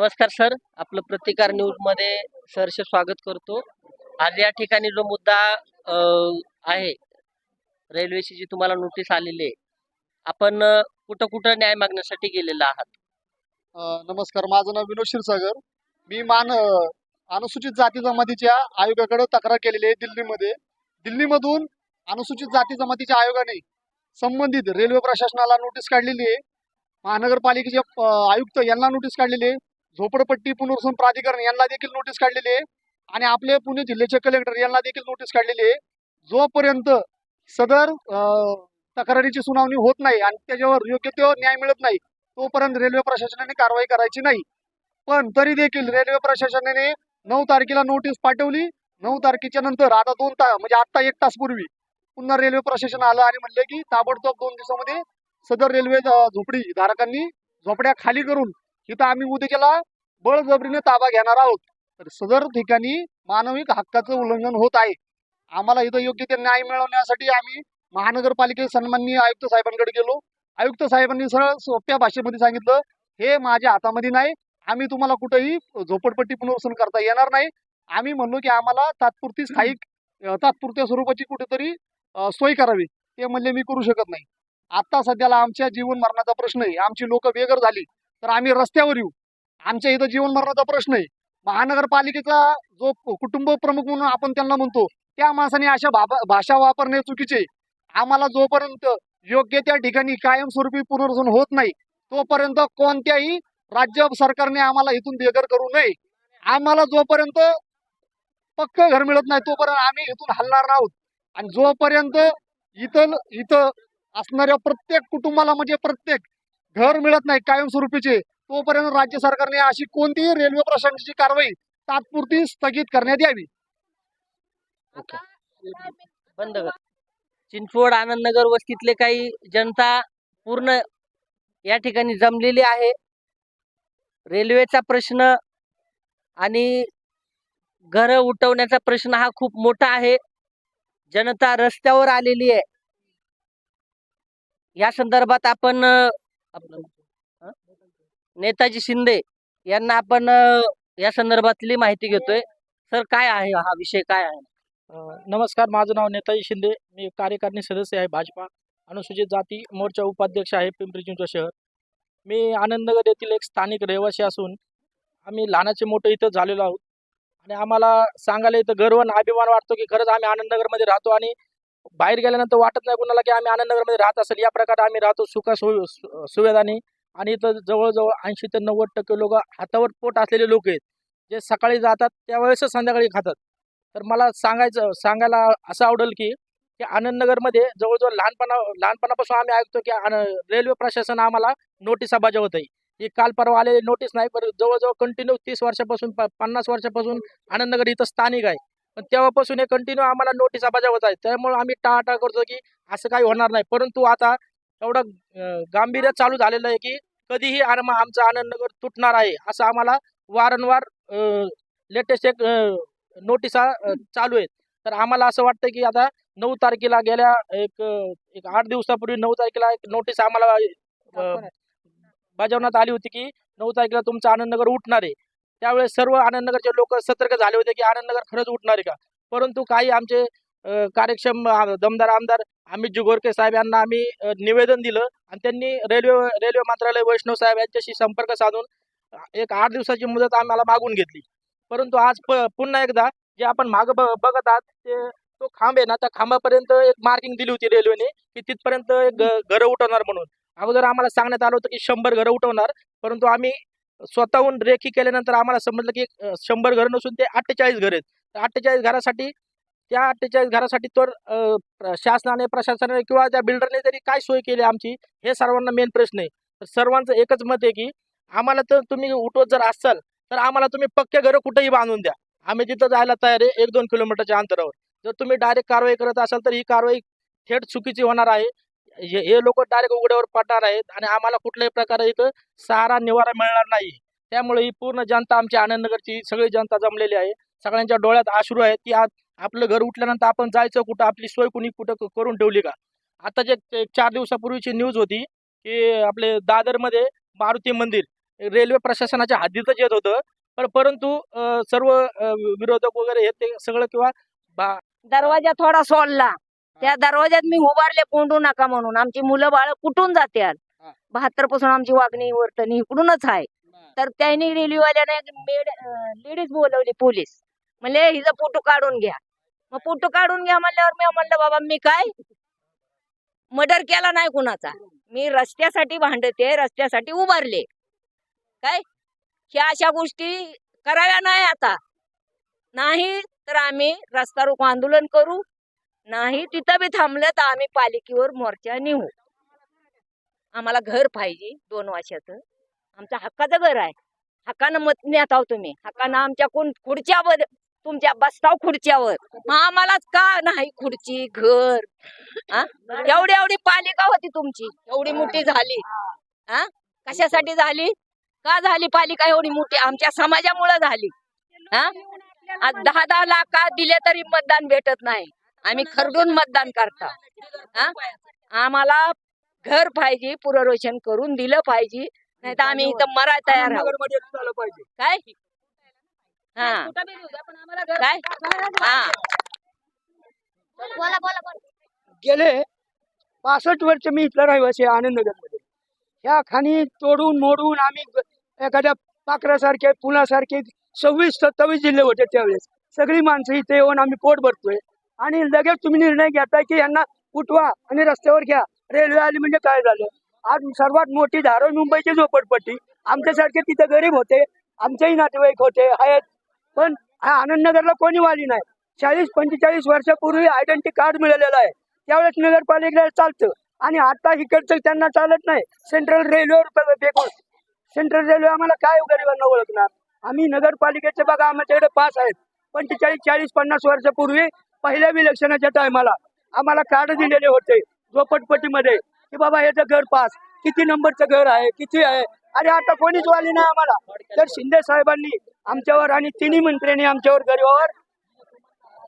नमस्कार सर. आपलं प्रतिकार न्यूजमध्ये सरचे स्वागत करतो. आज या ठिकाणी जो मुद्दा आहे रेल्वेची जी तुम्हाला नोटीस आलेली आहे आपण कुठं कुठं न्याय मागण्यासाठी गेलेला आहात? नमस्कार. माझं नाव विनोद क्षीरसागर. मी मान अनुसूचित जाती जमातीच्या आयोगाकडे तक्रार केलेली आहे दिल्लीमध्ये. दिल्लीमधून अनुसूचित जाती जमातीच्या आयोगाने संबंधित रेल्वे प्रशासनाला नोटीस काढलेली आहे. महानगरपालिकेचे आयुक्त यांना नोटीस काढलेली आहे. झोपडपट्टी पुनर्वसन प्राधिकरण यांना देखील नोटीस काढलेली आहे. आणि आपले पुणे जिल्ह्याचे कलेक्टर यांना देखील नोटीस काढलेली आहे. जोपर्यंत सदर तक्रारीची सुनावणी होत नाही आणि त्याच्यावर योग्य तो न्याय मिळत नाही तोपर्यंत रेल्वे प्रशासनाने कारवाई करायची नाही. पण तरी देखील रेल्वे प्रशासनाने नऊ तारखेला नोटीस पाठवली. नऊ तारखेच्या नंतर आता दोन तास म्हणजे आता एक तास पूर्वी पुन्हा रेल्वे प्रशासन आलं आणि म्हणले की ताबडतोब दोन दिवसामध्ये सदर रेल्वे झोपडी धारकांनी झोपड्या खाली करून इथं आम्ही उद्याच्याला बळजबरीने ताबा घेणार आहोत. तर सदर ठिकाणी मानविक हक्काचं उल्लंघन होत आहे. आम्हाला इथं योग्य ते न्याय मिळवण्यासाठी आम्ही महानगरपालिके सन्माननीय आयुक्त साहेबांकडे गेलो. आयुक्त साहेबांनी सरळ सोप्या भाषेमध्ये सांगितलं हे माझ्या हातामध्ये नाही. आम्ही तुम्हाला कुठेही झोपडपट्टी पुनर्वसन करता येणार नाही. आम्ही म्हणलो की आम्हाला तात्पुरती स्थायिक तात्पुरत्या स्वरूपाची कुठेतरी सोय करावी. ते म्हणले मी करू शकत नाही. आता सध्याला आमच्या जीवन मरणाचा प्रश्न आहे आमची लोक बेघर झाली. तर आम्ही रस्त्यावर येऊ. आमच्या इथं जीवन मरणाचा प्रश्न आहे. महानगरपालिकेचा जो कुटुंब प्रमुख म्हणून आपण त्यांना म्हणतो त्या माणसाने अशा भाषा वापरणे चुकीचे आम्हाला जोपर्यंत योग्य त्या ठिकाणी कायमस्वरूपी पुनर्वसन होत नाही तोपर्यंत कोणत्याही राज्य सरकारने आम्हाला इथून बेघर करू नये. आम्हाला जोपर्यंत पक्क घर मिळत नाही तोपर्यंत आम्ही इथून हलणार आहोत. आणि जोपर्यंत इथं इथं असणाऱ्या प्रत्येक कुटुंबाला म्हणजे प्रत्येक घर मिळत नाही कायमस्वरूपीचे. तोपर्यंत राज्य सरकारने अशी कोणतीही रेल्वे प्रशासनाची कारवाई तात्पुरती स्थगित करण्यात यावी. बंद कर. चिंचवड आनंदनगर वस्तीतले काही जनता पूर्ण या ठिकाणी जमलेली आहे. रेल्वेचा प्रश्न आणि घर उठवण्याचा प्रश्न हा खूप मोठा आहे. जनता रस्त्यावर आलेली आहे. या संदर्भात आपण आपलं, नेताजी शिंदे यांना आपण या संदर्भातली माहिती घेतोय. सर काय आहे हा विषय? काय आहे? नमस्कार. माझं नाव नेताजी शिंदे. मी कार्यकारिणी सदस्य आहे भाजपा. अनुसूचित जाती मोर्चा उपाध्यक्ष आहे पिंपरी चिंचवड शहर. मी आनंदनगर येथील एक स्थानिक रहिवासी असून आम्ही लहानाचे मोठे इथं झालेलो आहोत. आणि आम्हाला सांगायला इथं गर्व आणि अभिमान वाटतो की खरंच आम्ही आनंदनगरमध्ये राहतो आणि बाहेर गेल्यानंतर वाटत नाही कुणाला की आम्ही आनंदनगरमध्ये राहत असेल. या प्रकारे आम्ही राहतो सुखा सु सु- आणि इथं जवळजवळ ऐंशी ते नव्वद टक्के लोक हातावर पोट असलेले लोक आहेत. जे सकाळी जातात त्यावेळेसच संध्याकाळी खातात. तर मला सांगायचं सांगायला असं आवडेल की की आनंदनगरमध्ये जवळजवळ लहानपणा लहानपणापासून आम्ही ऐकतो की आन रेल्वे प्रशासन आम्हाला नोटिसा बजावत आहे. ही काल परवा आलेली नोटीस नाही पण जवळजवळ कंटिन्यू तीस वर्षापासून प- पन्नास वर्षापासून आनंदनगर इथं स्थानिक आहे. पण तेव्हापासून हे कंटिन्यू आम्हाला नोटिसा बजावत आहे. त्यामुळे आम्ही टाळाटाळ करतो की असं काही होणार नाही. परंतु आता एवढं गांभीर्य चालू झालेलं आहे की कधीही आम आमचं आनंदनगर तुटणार आहे असं आम्हाला वारंवार लेटेस्ट एक नोटिसा चालू आहेत तर आम्हाला असं वाटतं की आता नऊ तारखेला गेल्या एक एक आठ दिवसापूर्वी नऊ तारखेला एक नोटीस आम्हाला बजावण्यात आली होती की नऊ तारखेला तुमचं आनंदनगर उठणार आहे. त्यावेळेस सर्व आनंदनगरचे लोक सतर्क झाले होते की आनंदनगर खरंच उठणार आहे का? परंतु काही आमचे कार्यक्षम दमदार आमदार अमित जुगोरके साहेब यांना आम्ही निवेदन दिलं आणि त्यांनी रेल्वे रेल्वे मंत्रालय वैष्णव साहेब यांच्याशी संपर्क साधून एक आठ दिवसाची मुदत आम्हाला मागून घेतली. परंतु आज प- पुन्हा एकदा जे आपण माग बघत आहात ते तो खांब आहे ना त्या खांबापर्यंत एक मार्किंग दिली होती रेल्वेने की तिथपर्यंत एक घरं उठवणार म्हणून. अगोदर आम्हाला सांगण्यात आलं होतं की शंभर घरं उठवणार परंतु आम्ही स्वतःहून रेखी केल्यानंतर आम्हाला समजलं की शंभर घरं नसून ते अठ्ठेचाळीस घर आहेत. अठ्ठेचाळीस घरासाठी त्या अठ्ठेचाळीस घरासाठी तर शासनाने प्रशासनाने किंवा त्या बिल्डरने तरी काय सोय केली आमची हे सर्वांना मेन प्रश्न आहे. तर सर्वांचं एकच मत आहे की आम्हाला तर तुम्ही उठवत जर असाल तर आम्हाला तुम्ही पक्के घरं कुठेही बांधून द्या. आम्ही तिथं जायला तयार आहे एक दोन किलोमीटरच्या अंतरावर. जर तुम्ही डायरेक्ट कारवाई करत असाल तर ही कारवाई थेट चुकीची होणार आहे. हे हे लोक डायरेक्ट उघड्यावर पडणार आहेत आणि आम्हाला कुठल्याही प्रकारे इथं सहारा निवारा मिळणार नाही. त्यामुळे ही पूर्ण जनता आमची आनंदनगरची सगळी जनता जमलेली आहे. सगळ्यांच्या डोळ्यात आश्रू आहेत की आज आपलं घर उठल्यानंतर आपण जायचं कुठं आपली सोय कुणी कुठं करून ठेवली का? आता जे चार दिवसापूर्वीची न्यूज होती की आपले दादरमध्ये मारुती मंदिर रेल्वे प्रशासनाच्या हद्दीतच येत होतं. पण परंतु सर्व विरोधक वगैरे हे ते सगळं किंवा दरवाजा थोडा सोडला. त्या दरवाज्यात मी उभारले कोंडू नका म्हणून. आमची मुलं बाळ कुठून जातात हा. बहात्तरपासून आमची वागणी वर्तणी इकडूनच आहे. तर त्यांनी रेल्वेवाल्याने लेडीज बोलवली पोलीस. म्हणले हिचा फोटो काढून घ्या. मग फोटो काढून घ्या म्हणल्यावर मी म्हणलं बाबा मी काय? मर्डर केला नाही कुणाचा? मी रस्त्यासाठी भांडते रस्त्यासाठी उभारले. काय? ह्या अशा गोष्टी कराव्या नाही आता. नाही तर आम्ही रस्ता रोको आंदोलन करू. नाही तिथं बी थांबलं तर आम्ही पालिकेवर मोर्चा नेऊ. आम्हाला घर पाहिजे दोन वर्षाचं. आमचं हक्काचं घर आहे. हक्कानं मत नेत आहो तुम्ही. हक्कानं आमच्या कोण खुर्च्यावर तुमच्या बसताव खुर्च्यावर. मग आम्हालाच का नाही खुर्ची घर? हा एवढी एवढी पालिका होती तुमची. एवढी मोठी झाली. हा कशासाठी झाली? का झाली पालिका एवढी मोठी? आमच्या समाजामुळे झाली. हा दहा दहा लाख का दिले तरी मतदान भेटत नाही. आम्ही खरडून मतदान करता. हा? आम्हाला घर पाहिजे पुनर्वसन करून दिलं पाहिजे. नाही तर आम्ही इथं मरा तयार आहोत. काय? हा. काय? हा. गेले पासष्ट वर्ष मी इथला रहिवासी आहे आनंदनगरमध्ये. ह्या खाणी तोडून मोडून आम्ही एखाद्या पाखरासारखे पुलासारखे सव्वीस सत्तावीस जिल्हे होते त्यावेळेस. सगळी माणसं इथे येऊन आम्ही पोट भरतोय. आणि लगेच तुम्ही निर्णय घेताय की यांना उठवा आणि रस्त्यावर घ्या. रेल्वे आली म्हणजे काय झालं? आज सर्वात मोठी धारण मुंबईची झोपडपट्टी. आमच्यासारखे तिथे गरीब होते आमचेही नातेवाईक होते आहेत. पण हा आनंदनगरला कोणी वाली नाही. चाळीस पंचेचाळीस वर्षापूर्वी आयडेंटिटी कार्ड मिळालेलं आहे. त्यावेळेस नगरपालिकेला चालतं. आणि आता इकडचं त्यांना चालत नाही. सेंट्रल रेल्वेवर फेकून सेंट्रल रेल्वे आम्हाला काय गरिबांना ओळखणार? आम्ही नगरपालिकेचे बघा आमच्याकडे पास आहेत. पंचेचाळीस चाळीस पन्नास वर्षापूर्वी पहिल्या विलक्षणाच्या टायमाला आम्हाला कार्ड दिलेले होते झोपटपटीमध्ये की बाबा याचं घर पास. किती नंबरचं घर आहे? किती आहे? अरे आता कोणीच वाली नाही आम्हाला. तर शिंदे साहेबांनी आमच्यावर आणि तिन्ही मंत्र्यांनी आमच्यावर गरीबावर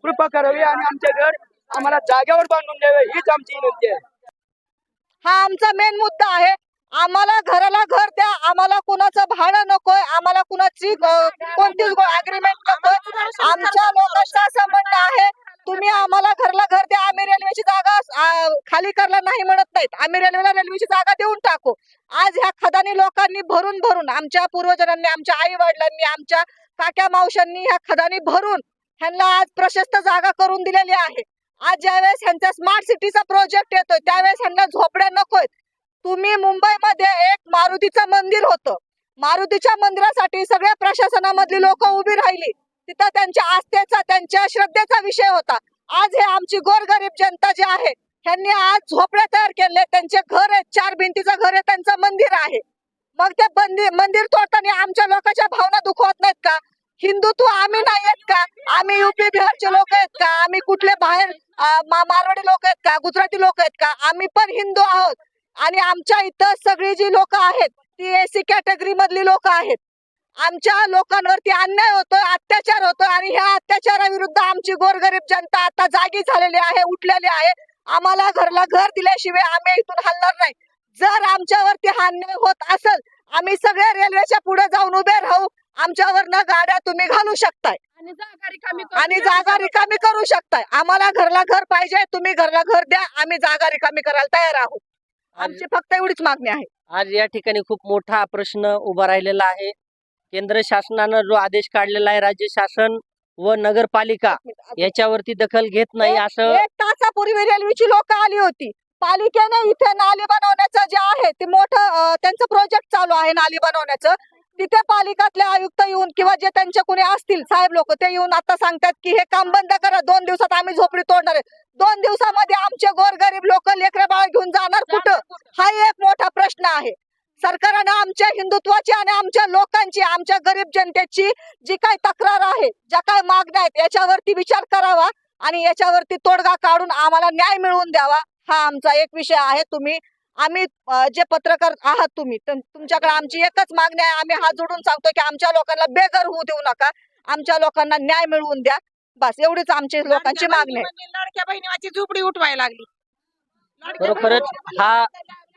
कृपा करावी आणि आमचे घर आम्हाला जागेवर बांधून द्यावे हीच आमची विनंती आहे. हा आमचा मेन मुद्दा आहे. आम्हाला घराला घर द्या. आम्हाला कुणाचं भाडं नकोय. आम्हाला कुणाची कोणतीच अग्रीमेंट नकोय. आमच्या लोकांचं असं म्हणणं आहे तुम्ही आम्हाला घरला घर द्या आम्ही रेल्वेची जागा खाली करायला नाही म्हणत नाहीत. आम्ही रेल्वेला रेल्वेची जागा देऊन टाकू. आज ह्या खदानी लोकांनी भरून भरून आमच्या पूर्वजांनी आमच्या आई वडिलांनी आमच्या काक्या मावशांनी ह्या खदानी भरून ह्यांना आज प्रशस्त जागा करून दिलेली आहे. आज ज्यावेळेस ह्यांचा स्मार्ट सिटीचा प्रोजेक्ट येतोय त्यावेळेस ह्यांना झोपड्या नकोय तुम्ही मुंबईमध्ये एक मारुतीचं मंदिर होतं. मारुतीच्या मंदिरासाठी सगळ्या प्रशासनामधली लोक उभी राहिली. तिथं त्यांच्या आस्थेचा त्यांच्या श्रद्धेचा विषय होता. आज हे आमची गोरगरीब जनता जी आहे ह्यांनी आज झोपड्या तयार केले त्यांचे घर आहेत चार भिंतीचं घर आहे त्यांचं मंदिर आहे. मग ते मंदिर मंदिर तोडताना आमच्या लोकांच्या भावना दुखवत नाहीत का? हिंदुत्व आम्ही नाही आहेत का? आम्ही युपी बिहारचे लोक आहेत का? आम्ही कुठले बाहेर मारवाडी लोक आहेत का? गुजराती लोक आहेत का? आम्ही पण हिंदू आहोत. आणि आमच्या इथं सगळी जी लोक आहेत ती एसी कॅटेगरी मधली लोक आहेत. आमच्या लोकांवरती अन्याय होतोय अत्याचार होतोय आणि ह्या अत्याचाराविरुद्ध आमची गोरगरीब जनता आता जागी झालेली आहे उठलेली आहे. आम्हाला घरला घर दिल्याशिवाय आम्ही इथून हलणार नाही. जर आमच्यावरती हा अन्याय होत असेल आम्ही सगळ्या रेल्वेच्या पुढे जाऊन उभे राहू. आमच्यावर ना गाड्या तुम्ही घालू शकताय. आणि जागा रिकामी करू शकताय. आम्हाला घरला घर पाहिजे तुम्ही घरला घर द्या आम्ही जागा रिकामी करायला तयार आहोत. आमची फक्त एवढीच मागणी आहे. आज या ठिकाणी खूप मोठा प्रश्न उभा राहिलेला आहे. केंद्र शासनानं जो आदेश काढलेला आहे राज्य शासन व नगरपालिका याच्यावरती दखल घेत नाही असं एक तासापूर्वी रेल्वेची लोक आली होती. पालिकेने इथे नाली बनवण्याचं जे आहे ते मोठं त्यांचं प्रोजेक्ट चालू आहे नाली बनवण्याचं. तिथे पालिकातले आयुक्त येऊन किंवा जे त्यांचे कोणी असतील साहेब लोक ते येऊन आता सांगतात की हे काम बंद करा दोन दिवसात आम्ही झोपडी तोडणार आहे. दोन दिवसामध्ये आमचे गोरगरीब लोक लेकरं बाळ घेऊन जाणार कुठं? हा एक मोठा प्रश्न आहे. सरकारनं आमच्या हिंदुत्वाची आणि आमच्या लोकांची आमच्या गरीब जनतेची जी काही तक्रार आहे ज्या काही मागण्या आहेत याच्यावरती विचार करावा आणि याच्यावरती तोडगा काढून आम्हाला न्याय मिळवून द्यावा हा आमचा एक विषय आहे. तुम्ही आम्ही जे पत्रकार आहात तुम्ही तुमच्याकडे आमची एकच मागणी आहे आम्ही हात जोडून सांगतो की आमच्या लोकांना बेघर होऊ देऊ नका आमच्या लोकांना न्याय मिळवून द्या. बस एवढीच आमची लोकांची मागणी आहे. लाडक्या बहिणीची झोपडी उठवायला लागली. खरोखरच हा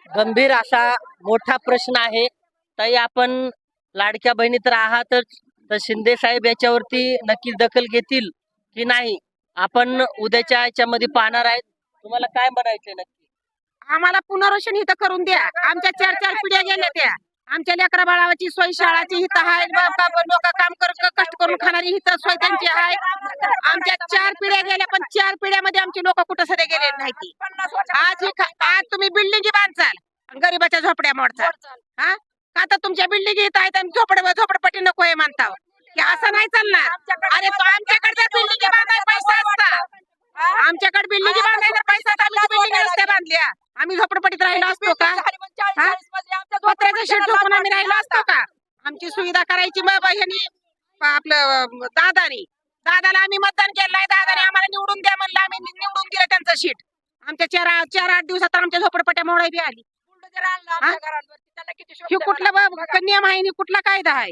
गंभीर असा मोठा प्रश्न आहे. ताई आपण लाडक्या बहिणी तर आहातच तर शिंदे साहेब याच्यावरती नक्कीच दखल घेतील की नाही? आपण उद्याच्या याच्यामध्ये पाहणार आहेत. तुम्हाला काय म्हणायचंय नक्की? आम्हाला पुनर्वसन इथं करून द्या. आमच्या चार चार पिढ्या गेल्या त्या. आमच्या लेकरा बाळाची सोय शाळाची हित आहे लोक काम करून कष्ट करून खाणारी हित सोय त्यांची आहे. आमच्या चार पिढ्या गेल्या पण चार पिढ्यामध्ये आमची लोक कुठं सध्या गेलेली नाही ती. आज आज तुम्ही बिल्डिंग बांधचाल गरीबाच्या झोपड्या मोडचाल. हा? का तर तुमच्या बिल्डिंग येत आहेत आणि झोपड्या झोपडपट्टी नको आहे म्हणता की असं नाही चालणार. अरे तो आमच्याकडे बिल्डिंग पैसा असता आमच्याकडे बिल्डिंग बांधायला पैसा आम्ही बिल्डिंग रस्त्या बांधल्या आम्ही झोपडपट्टीत राहिलो असतो का? पत्र्याचं शेड झोपून आम्ही राहिलो असतो का? आमची सुविधा करायची मग ह्यांनी आपलं दादानी. दादाला आम्ही मतदान केलंय दादाने आम्हाला निवडून द्या म्हणलं आम्ही निवडून दिलं त्यांचं शीट. आमच्या चार चार आठ दिवसात आमच्या झोपडपट्ट्या मोडाय बी आली. हे? कुठला नियम आहे कुठला कायदा आहे?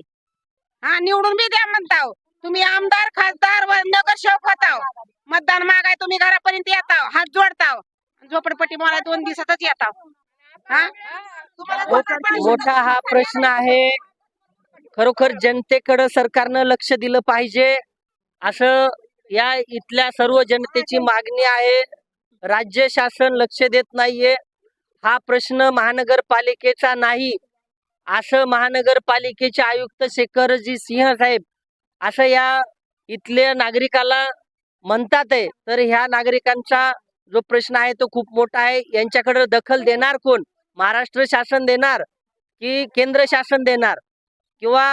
हा निवडून बी द्या म्हणताव. तुम्ही आमदार खासदार व नगरसेवक होताव. मतदान मागाय तुम्ही घरापर्यंत येताव हात जोडताव. झोपडपट्टी मला दोन दिवसातच येताव. मोठा हा प्रश्न आहे. खरोखर जनतेकडं सरकारनं लक्ष दिलं पाहिजे. असं या इथल्या सर्व जनतेची मागणी आहे. राज्य शासन लक्ष देत नाहीये. हा प्रश्न महानगरपालिकेचा नाही. असं महानगरपालिकेचे आयुक्त शेखरजी सिंह साहेब असं या इथल्या नागरिकाला म्हणतात आहे. तर ह्या नागरिकांचा जो प्रश्न आहे तो खूप मोठा आहे. यांच्याकडे दखल देणार कोण? महाराष्ट्र शासन देणार की केंद्र शासन देणार? किंवा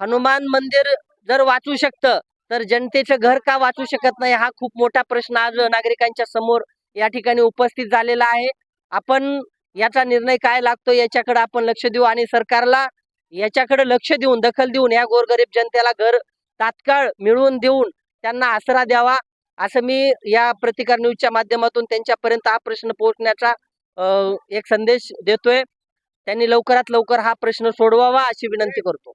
हनुमान मंदिर जर वाचू शकतं तर जनतेचं घर का वाचू शकत नाही? हा खूप मोठा प्रश्न आज नागरिकांच्या समोर या ठिकाणी उपस्थित झालेला आहे. आपण याचा निर्णय काय लागतो याच्याकडे आपण लक्ष देऊ आणि सरकारला याच्याकडे लक्ष देऊन दखल देऊन या गोरगरीब जनतेला घर तात्काळ मिळवून देऊन त्यांना आसरा द्यावा असं मी या प्रतिकार न्यूजच्या माध्यमातून त्यांच्यापर्यंत हा प्रश्न पोहोचण्याचा एक संदेश देतोय. त्यांनी लवकरात लवकर हा प्रश्न सोडवावा अशी विनंती करतो.